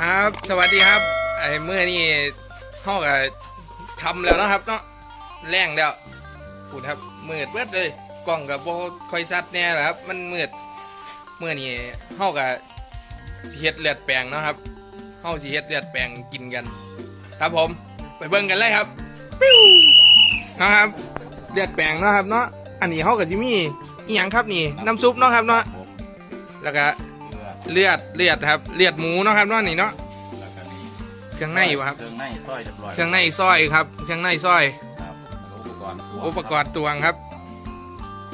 ครับ สวัสดีครับไอ้เมื่อนี่ห้องกับทำแล้วนะครับเนาะแรงแล้วพูดครับมืดเบิดเลยกล้องกับโบคอยซัดแน่แหละครับ มันมืดเมื่อนี่ห้องกับสีเฮ็ดเลือดแปลงนะครับห้องสีเฮ็ดเลือดแปลงกินกัน ครับผม ไปเบิ่งกันเลยครับปิ้วนะครับเลือดแปลงนะครับเนาะอันนี้ห้องกับซิมี่อีหยังครับนี่น้ำซุปเนาะครับเนาะแล้วก็ เลือดเลือดเลือดครับเลือดหมูเนาะครับเนาะนี่เนาะแล้วก็นี่เครื่องในวะครับ เครื่องในซอยเรียบร้อยเครื่องในซอยครับ เครื่องในซอย ครับอุปกรณ์อุปกรณ์ตวงครับ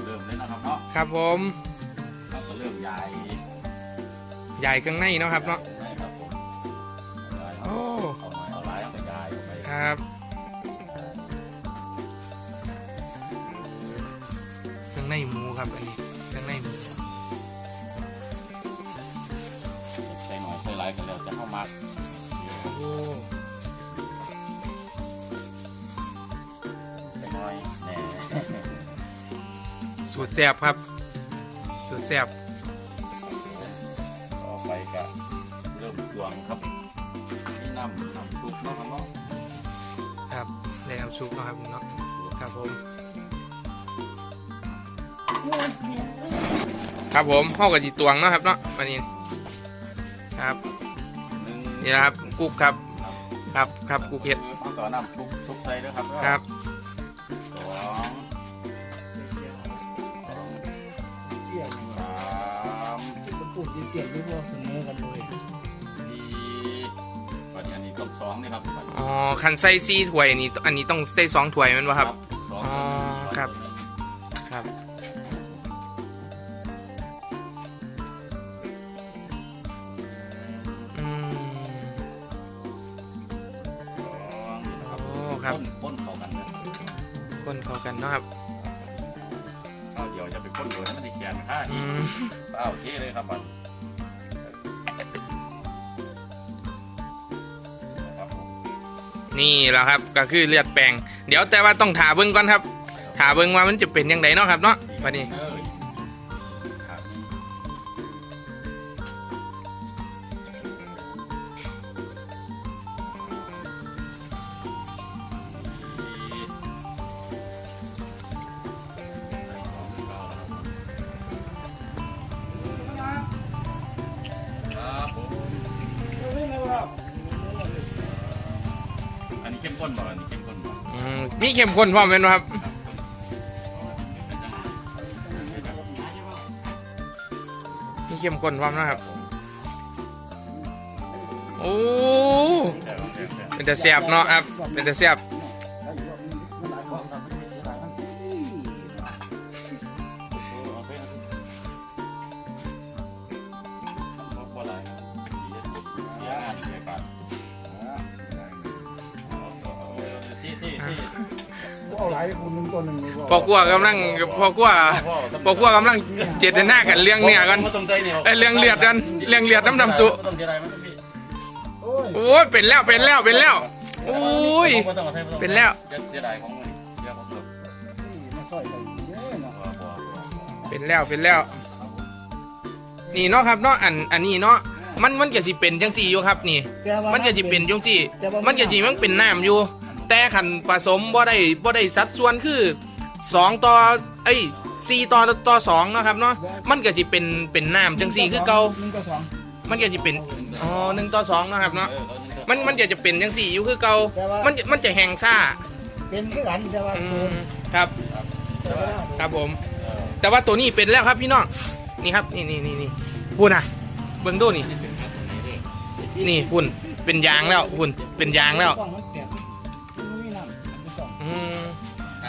เริ่มเลยนะครับเนาะครับผมเราก็เริ่มยายใหญ่เครื่องในเนาะครับเนาะในครับผมเอาโอ้เอาหน่อยเอาหลายเอาไปยายเอาไปครับเครื่องในหมูครับอันนี้ กันแล้วจะเข้ามักโอ้ใส่น้อยแหน่สูตรแซ่บครับ สูตรแซ่บต่อไปก็เริ่มตวงครับนี่น้ำน้ำซุปเนาะครับเนาะครับได้น้ำซุปเนาะครับเนาะครับผมครับผมห้องกับจีตวงเนาะครับเนาะวันนี้ครับห นึ่งนี่นะครับกุ๊กครับ ครับครับกุ๊กเห็ดเอาต่อน้ำซุปซุปใส่ด้วยครับครับสองสองสามมันพูดเก่งๆที่พวกเสมอกันเลยสี่ปัจจุบันนี้ต้องสองนี่ครับอ๋อคันไส้ซีถ้วยอันนี้อันนี้ต้องได้สองถ้วยแมันวะครับสองอ๋อครับ ครับนพ่นเข้ากันนะคนเข้ากันเนาะครับเอาเดี๋ยวจะไปพ่นโดยให้มันได้เขียนค่าอือีกมเอาโอเคเลยครับบัดนะครับผมนี่แหละครับก็คือเลือดแปลงเดี๋ยวแต่ว่าต้องถาเบิ้งก่อนครับถาเบิ้งว่ามันจะเป็นยังไงเนาะครับเนาะวันนี้ เอ้ อันนี้เข้มข้นบ่อันนี้เข้มข้นบ่อืมมีเข้มข้นพร้อมไหมนบ่ครับ มีเข้มข้นพร้อมนะครับ โอ้ เป็นแต่แซ่บเนาะครับ เป็นแต่แซ่บาหลายคนหนึ่งตัวหนึ่งเลยพอครัวกำลังพอครัวพอครัวกำลังเจตนากันเรื่องเนี่ยกันเอ้ยเรื่องเลือดกันเรื่องเลือดน้ำดำสุต้องเสียดายมันต้องพี่โอ้ยโอ้ยเป็นแล้วเป็นแล้วเป็นแล้วโอ้ยบ่ต้องเอาใส่บ่ต้องเป็นแล้วเสียดายของมันเสียของเพิ่มมาซอยใส่เยอะเนาะบ่บ่บ่เป็นแล้วเป็นแล้ว นี่เนาะครับเนาะอันอันนี้เนาะมันมันก็สิเป็นจังสี่อยู่ครับนี่ มันก็สิเป็นจังสี่ มันก็สิมันเป็นน้ำอยู่ แต่ขันผสมบ่ได้บ่ได้สัดส่วนคือสองต่อเอ้ยสี่ต่อต่อสองเนาะครับเนาะมันก็สิเป็นเป็นน้ำจังสี่คือเก่าหนึ่งต่อสองมันก็สิเป็นอ๋อหนึ่งต่อสองเนาะครับเนาะเออเอาหงต่อมันมันก็จะเป็นจังสี่อยู่คือเก่ามันจะมันจะแห้งซ่าเป็นคือกันแต่ว่าอืมครับแต่ว่าครับผมเออแต่ว่าตัวนี้เป็นแล้วครับพี่น้องนี่ครับนี่นี่นี่นี่พูดนะเบิ่งดูนี่นี่เป็นแบบไหนเด้อนี่พุ่นเป็นยางแล้วพุ่นเป็นยางแล้ว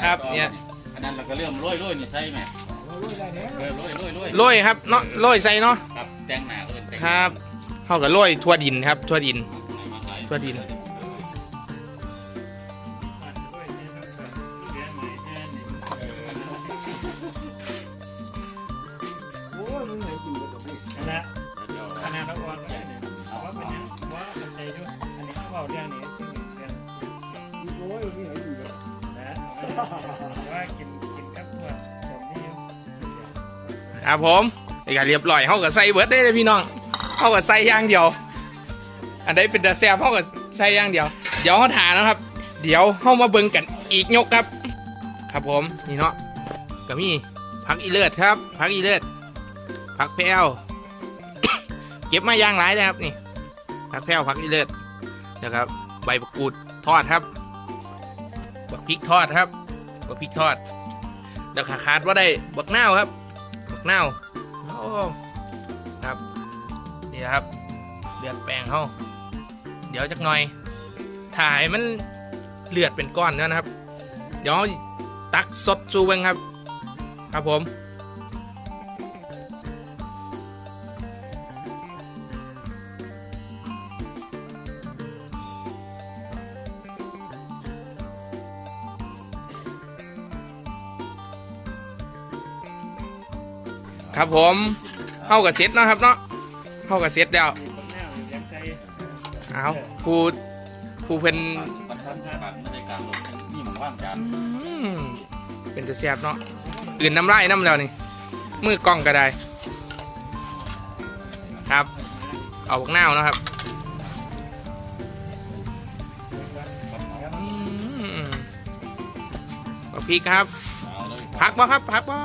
ครับเนี่ยอันนั้นเราก็เริ่มโรยโรยนี่ใช่ไหมเราลุยได้แล้วเออโรยโรยโรยโรยครับเนาะโรยใส่เนาะครับแตงหนาเอินแตงครับเขากับโรยทั่วดินครับ ทั่วดิน ทั่วดินโอ้ยมึงไหนกินกับพี่นั่นแหละเดี๋ยวคณะนักวางเนี่ยว่าเป็นยังว่าเป็นใจด้วยอันนี้เขาบอกเรื่องนี้ ว่ากินกินกับวนี่ครับผมนี่ก็เรียบร้อยเขากับใส่เบิร์ดได้เลยพี่น้องเขากับใส่อย่างเดียว อันนใดเป็นตาแซ่บเฮาก็ใส่อย่างเดียว เดี๋ยวเฮาถานะครับ เดี๋ยวเฮามาเบิ่งกันอีกยกครับ ครับผมนี่เนาะก็มีผักอีเลือดครับผักอีเลือดผักแพรวเก็บมาย่างหลายเลยครับนี่ผักแพรวผักอีเลือดนะครับ ใบมะกรูดทอดครับบักพริกทอดครับ บักพริกทอดแล้วขาขาดว่าได้บักนาวครับ บักนาวโอ้ครับนี่ครับเลือดแป้งเขาเดี๋ยวจักหน่อยถ่ายมันเลือดเป็นก้อนแล้วนะครับ เดี๋ยวตักสดจูเวงครับ ครับผม ครับผมเข้ากับเซ็ตเนาะครับเนาะเข้ากับเซ็ตแล้วมีต้นแนวเลี้ยงใจเอาผู้ผู้เพิ่นปันทันปากไม่ได้การลงนี่มันว่างจานอืมเป็นจะแซ่บเนาะอื่นน้ำลายน้ำแล้วนี่มือกล้องก็ได้ ครับ เอาบักนาวนะครับอืมบักพริกครับเอาเลยพักบ่ครับพักบ่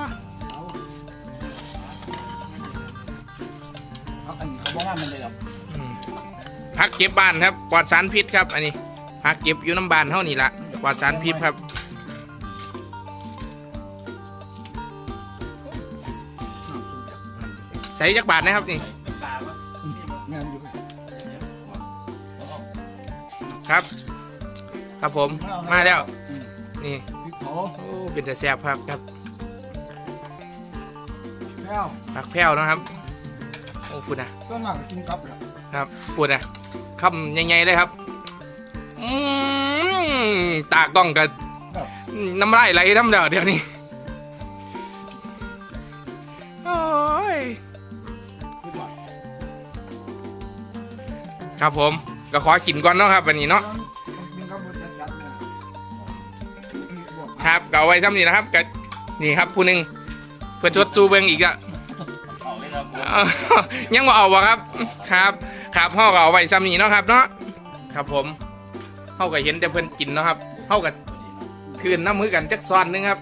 เอาเอาอันนี้เขาบอกว่ามันเลยหรอกอืมพักเก็บบ้านครับปลอดสารพิษครับ อันนี้พักเก็บอยู่น้ำบานเท่านี้ละปลอดสารพิษครับ ใส่จักบาทนะครับนี่ตาวะนี่มันงานอยู่ครับ ครับผมมาแล้วนี่ พริกเผาโอ้เป็นแต่แซ่บครับครับแก้วผักแพ้วนะครับโอ้พูดนะก็น่าจะกินกับแหละครับพูดนะคำใหญ่ๆเลยครับอืมตากล้องกับน้ำลายไหลน้ำเดียวเดี๋ยวนี้โอ้ยคิดว่าครับผมก็ขอกินก่อนเนาะครับวันนี้เนาะกินกับมันจัดๆเนี่ยนี่บวกครับก็เอาไว้ซ้ำนี่นะครับก็นี่ครับผู้หนึ่งเพื่อนชดจูเบิงอีกอะเอาเลยครับอ้าวยังมาเอาวะครับ ครับ ครับเฮาก็เอาไว้ซ้ำนี่เนาะครับ เนาะ ครับผมเฮาก็เห็นแต่เพิ่นกินเนาะครับเฮาก็คืนน้ำมือกันจักซ้อนหนึงครับ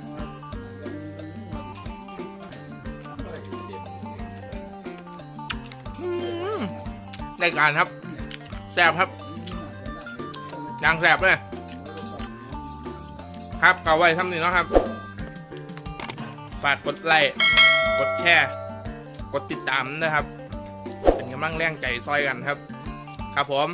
อืมได้การครับแซ่บครับยางแซ่บเลยครับก็เอาไว้ทำนี่เนาะครับ ฝากกดไลค์กดแชร์ กดติดตามนะครับ เป็นกำลังแรงใจซอยกันครับ ครับผม